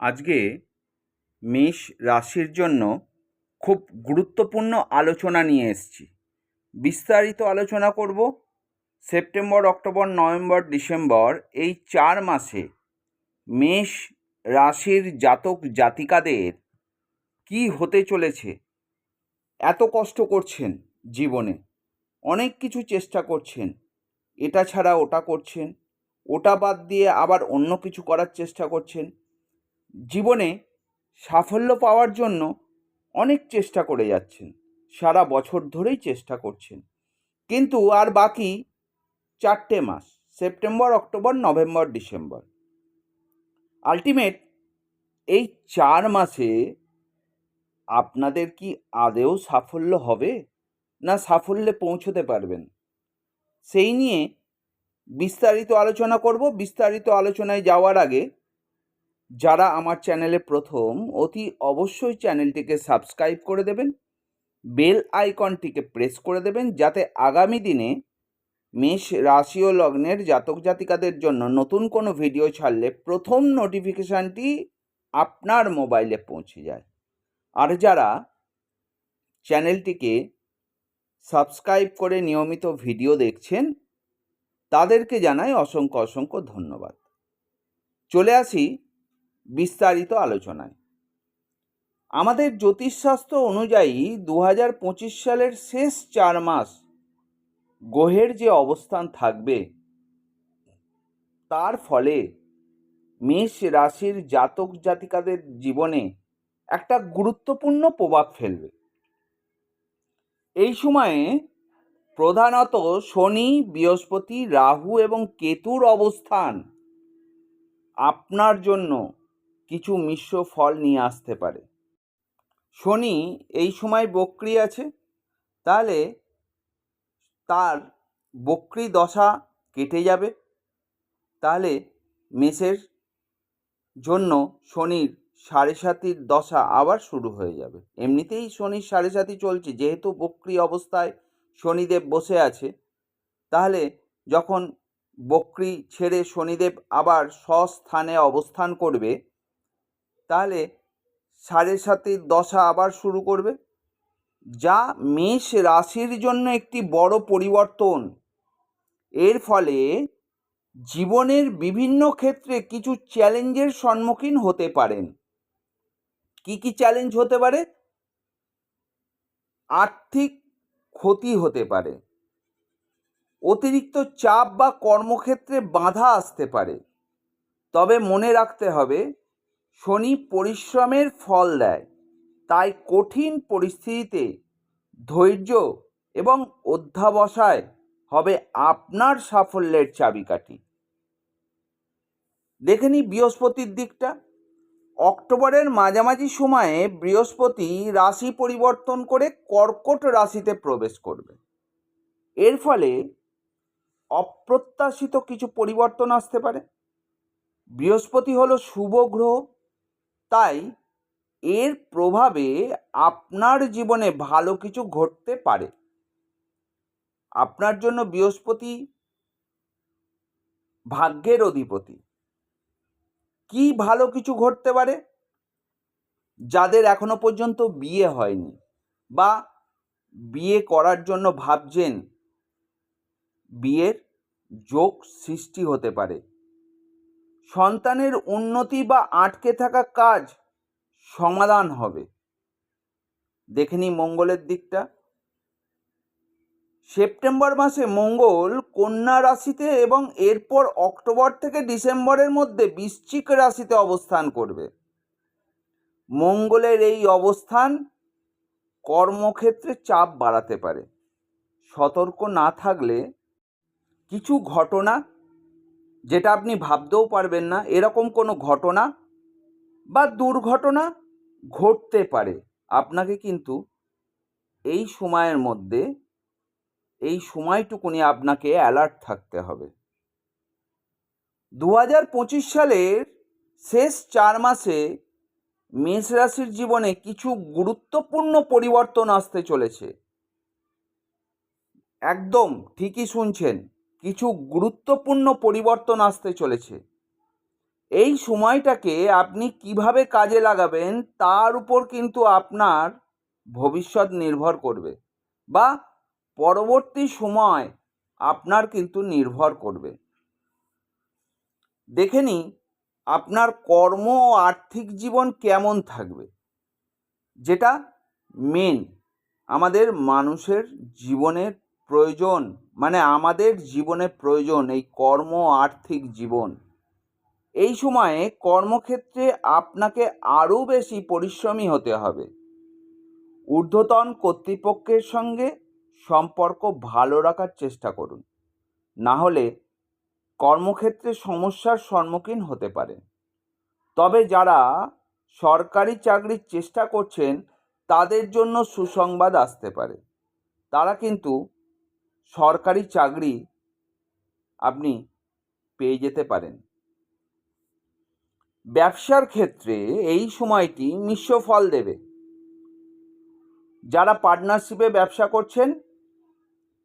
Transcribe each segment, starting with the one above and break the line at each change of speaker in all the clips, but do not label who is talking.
আজকে মেষ রাশির জন্য খুব গুরুত্বপূর্ণ আলোচনা নিয়ে এসেছি। বিস্তারিত আলোচনা করব। সেপ্টেম্বর, অক্টোবর, নভেম্বর, ডিসেম্বর এই চার মাসে মেষ রাশির জাতক জাতিকাদের কি হতে চলেছে, এত কষ্ট করছেন জীবনে, অনেক কিছু চেষ্টা করছেন, এটা ছাড়া ওটা করছেন, ওটা বাদ দিয়ে আবার অন্য কিছু করার চেষ্টা করছেন জীবনে সাফল্য পাওয়ার জন্য অনেক চেষ্টা করে যাচ্ছেন। সারা বছর ধরেই চেষ্টা করছেন। কিন্তু আর বাকি চারটে মাস, September, October, November, December. Ultimate এই চার মাসে আপনাদের কি আদেও সাফল্য হবে? না সাফল্যে পৌঁছতে পারবেন? সেই নিয়ে বিস্তারিত আলোচনা করব। বিস্তারিত আলোচনায় যাওয়ার আগে যারা আমার চ্যানেলে প্রথম, অতি অবশ্যই চ্যানেলটিকে সাবস্ক্রাইব করে দেবেন, বেল আইকনটিকে প্রেস করে দেবেন যাতে আগামী দিনে মেষ রাশি ও লগ্নের জাতক জাতিকাদের জন্য নতুন কোনো ভিডিও ছাড়লে প্রথম নোটিফিকেশানটি আপনার মোবাইলে পৌঁছে যায়। আর যারা চ্যানেলটিকে সাবস্ক্রাইব করে নিয়মিত ভিডিও দেখছেন, তাদেরকে জানাই অসংখ্য অসংখ্য ধন্যবাদ। চলে আসি বিস্তারিত আলোচনায়। আমাদের জ্যোতিষশাস্ত্র অনুযায়ী দু হাজার পঁচিশ সালের শেষ চার মাস গ্রহের যে অবস্থান থাকবে, তার ফলে মেষ রাশির জাতক জাতিকাদের জীবনে একটা গুরুত্বপূর্ণ প্রভাব ফেলবে। এই সময়ে প্রধানত শনি, বৃহস্পতি, রাহু এবং কেতুর অবস্থান আপনার জন্য কিছু মিশ্র ফল নিয়ে আসতে পারে। শনি এই সময় বক্রি আছে, তাহলে তার বক্রি দশা কেটে যাবে। তাহলে মেষের জন্য শনির সাড়ে সাতির দশা আবার শুরু হয়ে যাবে। এমনিতেই শনির সাড়ে সাতি চলছে, যেহেতু বক্রি অবস্থায় শনিদেব বসে আছে, তাহলে যখন বক্রি ছেড়ে শনিদেব আবার স্বস্থানে অবস্থান করবে তাহলে সাড়ে সাতির দশা আবার শুরু করবে। যা মেষ রাশির জন্য একটি বড় পরিবর্তন। এর ফলে জীবনের বিভিন্ন ক্ষেত্রে কিছু চ্যালেঞ্জের সম্মুখীন হতে পারেন। কি কি চ্যালেঞ্জ হতে পারে? আর্থিক ক্ষতি হতে পারে। অতিরিক্ত চাপ বা কর্মক্ষেত্রে বাধা আসতে পারে। তবে মনে রাখতে হবে শনি পরিশ্রমের ফল দেয়। তাই কঠিন পরিস্থিতিতে ধৈর্য এবং অধ্যাবসায় হবে আপনার সাফল্যের চাবিকাঠি। দেখে নিই বৃহস্পতির দিকটা। অক্টোবরের মাঝামাঝি সময়ে বৃহস্পতি রাশি পরিবর্তন করে কর্কট রাশিতে প্রবেশ করবে। এর ফলে অপ্রত্যাশিত কিছু পরিবর্তন আসতে পারে। বৃহস্পতি হলো শুভ গ্রহ। তাই এর প্রভাবে আপনার জীবনে ভালো কিছু ঘটতে পারে। আপনার জন্য বৃহস্পতি ভাগ্যের অধিপতি। কি ভালো কিছু ঘটতে পারে? যাদের এখনও পর্যন্ত বিয়ে হয়নি বা বিয়ে করার জন্য ভাবছেন বিয়ের যোগ সৃষ্টি হতে পারে। সন্তানের উন্নতি বা আটকে থাকা কাজ সমাধান হবে। দেখে নিই মঙ্গলের দিকটা। সেপ্টেম্বর মাসে মঙ্গল কন্যা রাশিতে এবং এরপর অক্টোবর থেকে ডিসেম্বরের মধ্যে বৃশ্চিক রাশিতে অবস্থান করবে। মঙ্গলের এই অবস্থান কর্মক্ষেত্রে চাপ বাড়াতে পারে। সতর্ক না থাকলে কিছু ঘটনা যেটা আপনি ভাবতেও পারবেন না, এরকম কোনো ঘটনা বা দুর্ঘটনা ঘটতে পারে। আপনাকে কিন্তু এই সময়ের মধ্যে, এই সময়টুকুনি আপনাকে অ্যালার্ট থাকতে হবে। দু হাজার পঁচিশ সালের শেষ চার মাসে মেষ রাশির জীবনে কিছু গুরুত্বপূর্ণ পরিবর্তন আসতে চলেছে। একদম ঠিকই শুনছেন। কিছু গুরুত্বপূর্ণ পরিবর্তন আসতে চলেছে। এই সময়টাকে আপনি কীভাবে কাজে লাগাবেন তার উপর কিন্তু আপনার ভবিষ্যৎ নির্ভর করবে বা পরবর্তী সময় আপনার কিন্তু নির্ভর করবে। দেখে নিই আপনার কর্ম ও আর্থিক জীবন কেমন থাকবে। যেটা মেন আমাদের মানুষের জীবনের প্রয়োজন মানে আমাদের জীবনে প্রয়োজন, এই কর্ম, আর্থিক জীবন। এই সময়ে কর্মক্ষেত্রে আপনাকে আরও বেশি পরিশ্রমী হতে হবে। ঊর্ধ্বতন কর্তৃপক্ষের সঙ্গে সম্পর্ক ভালো রাখার চেষ্টা করুন। না হলে কর্মক্ষেত্রে সমস্যার সম্মুখীন হতে পারেন। তবে যারা সরকারি চাকরির চেষ্টা করছেন, তাদের জন্য সুসংবাদ আসতে পারে। তারা কিন্তু সরকারি চাকরি আপনি পেয়ে যেতে পারেন। ব্যবসার ক্ষেত্রে এই সময়টি মিশ্র ফল দেবে। যারা পার্টনারশিপে ব্যবসা করছেন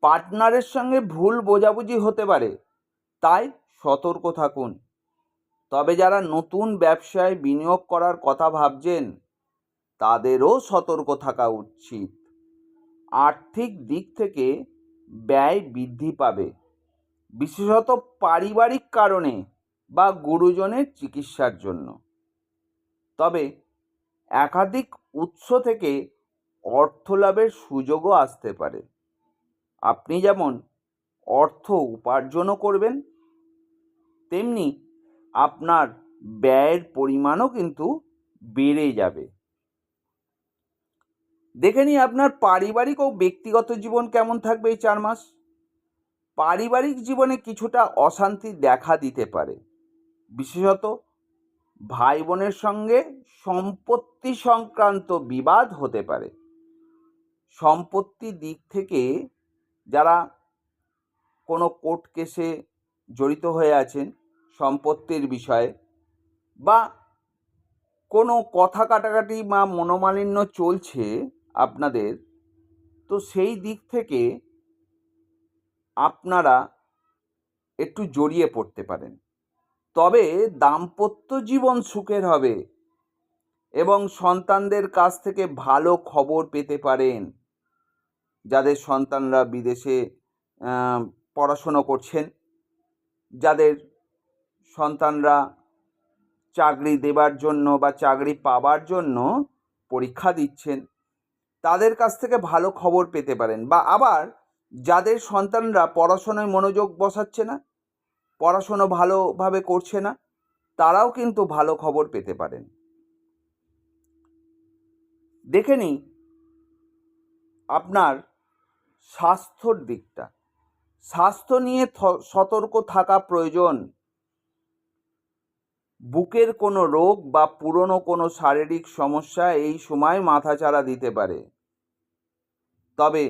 পার্টনারের সঙ্গে ভুল বোঝাবুঝি হতে পারে, তাই সতর্ক থাকুন। তবে যারা নতুন ব্যবসায় বিনিয়োগ করার কথা ভাবছেন, তাদেরও সতর্ক থাকা উচিত। আর্থিক দিক থেকে ব্যয় বৃদ্ধি পাবে। বিশেষত পারিবারিক কারণে বা গুরুজনের চিকিৎসার জন্য। তবে একাধিক উৎস থেকে অর্থ লাভের সুযোগও আসতে পারে। আপনি যেমন অর্থ উপার্জনও করবেন, তেমনি আপনার ব্যয়ের পরিমাণও কিন্তু বেড়ে যাবে। দেখে নিই আপনার পারিবারিক ও ব্যক্তিগত জীবন কেমন থাকবে এই চার মাস। পারিবারিক জীবনে কিছুটা অশান্তি দেখা দিতে পারে। বিশেষত ভাই বোনের সঙ্গে সম্পত্তি সংক্রান্ত বিবাদ হতে পারে। সম্পত্তি দিক থেকে যারা কোনো কোর্ট কেসে জড়িত হয়ে আছেন সম্পত্তির বিষয়ে বা কোনো কথা কাটাকাটি বা মনোমালিন্য চলছে আপনাদের, তো সেই দিক থেকে আপনারা একটু জড়িয়ে পড়তে পারেন। তবে দাম্পত্য জীবন সুখের হবে এবং সন্তানদের কাছ থেকে ভালো খবর পেতে পারেন। যাদের সন্তানরা বিদেশে পড়াশুনো করছেন, যাদের সন্তানরা চাকরি দেবার জন্য বা চাকরি পাবার জন্য পরীক্ষা দিচ্ছেন তাদের কাছ থেকে ভালো খবর পেতে পারেন। বা আবার যাদের সন্তানরা পড়াশোনায় মনোযোগ বসাচ্ছে না, পড়াশুনো ভালোভাবে করছে না, তারাও কিন্তু ভালো খবর পেতে পারেন। দেখে নিই আপনার স্বাস্থ্যর দিকটা। স্বাস্থ্য নিয়ে সতর্ক থাকা প্রয়োজন। বুকের কোনো রোগ বা পুরনো কোনো শারীরিক সমস্যা এই সময় মাথাচাড়া দিতে পারে। তবে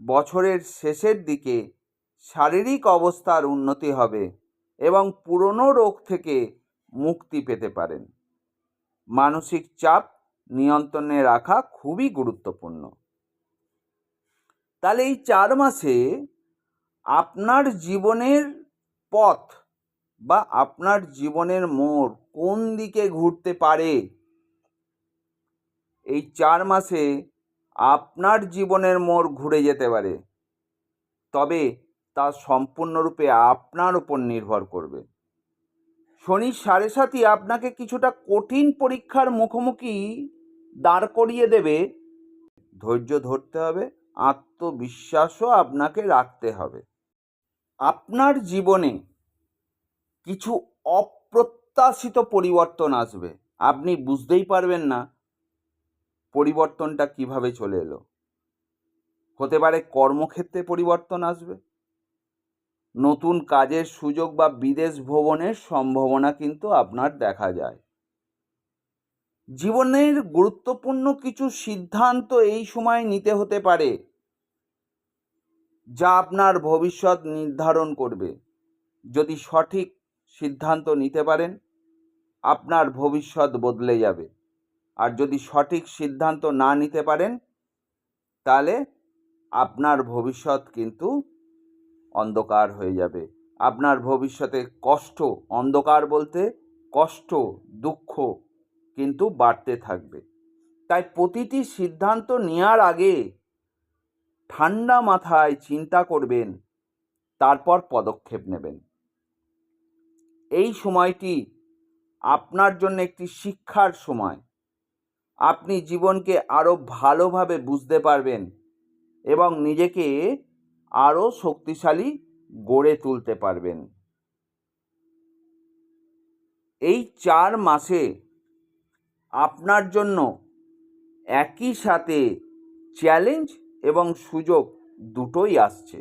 বছরের শেষের দিকে শারীরিক অবস্থার উন্নতি হবে এবং পুরনো রোগ থেকে মুক্তি পেতে পারেন। মানসিক চাপ নিয়ন্ত্রণে রাখা খুবই গুরুত্বপূর্ণ। তাহলে এই চার মাসে আপনার জীবনের পথ বা আপনার জীবনের মোড় কোন দিকে ঘুরতে পারে? এই চার মাসে আপনার জীবনের মোড় ঘুরে যেতে পারে। তবে তা সম্পূর্ণরূপে আপনার উপর নির্ভর করবে। শনির সাড়ে সাতই আপনাকে কিছুটা কঠিন পরীক্ষার মুখোমুখি দাঁড় করিয়ে দেবে। ধৈর্য ধরতে হবে, আত্মবিশ্বাসও আপনাকে রাখতে হবে। আপনার জীবনে কিছু অপ্রত্যাশিত পরিবর্তন আসবে। আপনি বুঝতেই পারবেন না পরিবর্তনটা কীভাবে চলে এলো? হতে পারে কর্মক্ষেত্রে পরিবর্তন আসবে? নতুন কাজের সুযোগ বা বিদেশ ভ্রমণের সম্ভাবনা কিন্তু আপনার দেখা যায়। জীবনের গুরুত্বপূর্ণ কিছু সিদ্ধান্ত এই সময় নিতে হতে পারে, যা আপনার ভবিষ্যৎ নির্ধারণ করবে। যদি সঠিক সিদ্ধান্ত নিতে পারেন, আপনার ভবিষ্যৎ বদলে যাবে। আর যদি সঠিক সিদ্ধান্ত না নিতে পারেন, তাহলে আপনার ভবিষ্যৎ কিন্তু অন্ধকার হয়ে যাবে। আপনার ভবিষ্যতে কষ্ট, অন্ধকার বলতে কষ্ট, দুঃখ কিন্তু বাড়তে থাকবে। তাই প্রতিটি সিদ্ধান্ত নেওয়ার আগে ঠান্ডা মাথায় চিন্তা করবেন, তারপর পদক্ষেপ নেবেন। এই সময়টি আপনার জন্য একটি শিক্ষার সময়। আপনি জীবনকে আরও ভালোভাবে বুঝতে পারবেন এবং নিজেকে আরও শক্তিশালী গড়ে তুলতে পারবেন। এই চার মাসে আপনার জন্য একই সাথে চ্যালেঞ্জ এবং সুযোগ দুটোই আসছে।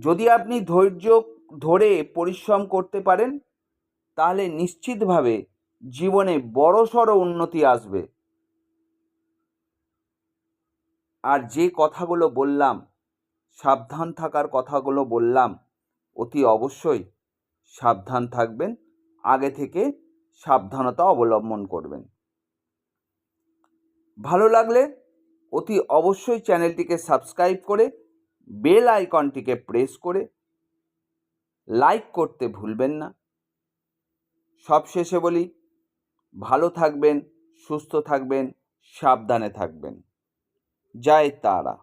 যদি আপনি ধৈর্য ধরে পরিশ্রম করতে পারেন, তাহলে নিশ্চিতভাবে জীবনে বড়সড় উন্নতি আসবে। আর যে কথাগুলো বললাম, সাবধান থাকার কথাগুলো বললাম, অতি অবশ্যই সাবধান থাকবেন, আগে থেকে সাবধানতা অবলম্বন করবেন। ভালো লাগলে অতি অবশ্যই চ্যানেলটিকে সাবস্ক্রাইব করে, বেল আইকনটিকে প্রেস করে, লাইক করতে ভুলবেন না। সবশেষে বলি, ভালো থাকবেন, সুস্থ থাকবেন, সাবধানে থাকবেন। জয় তারা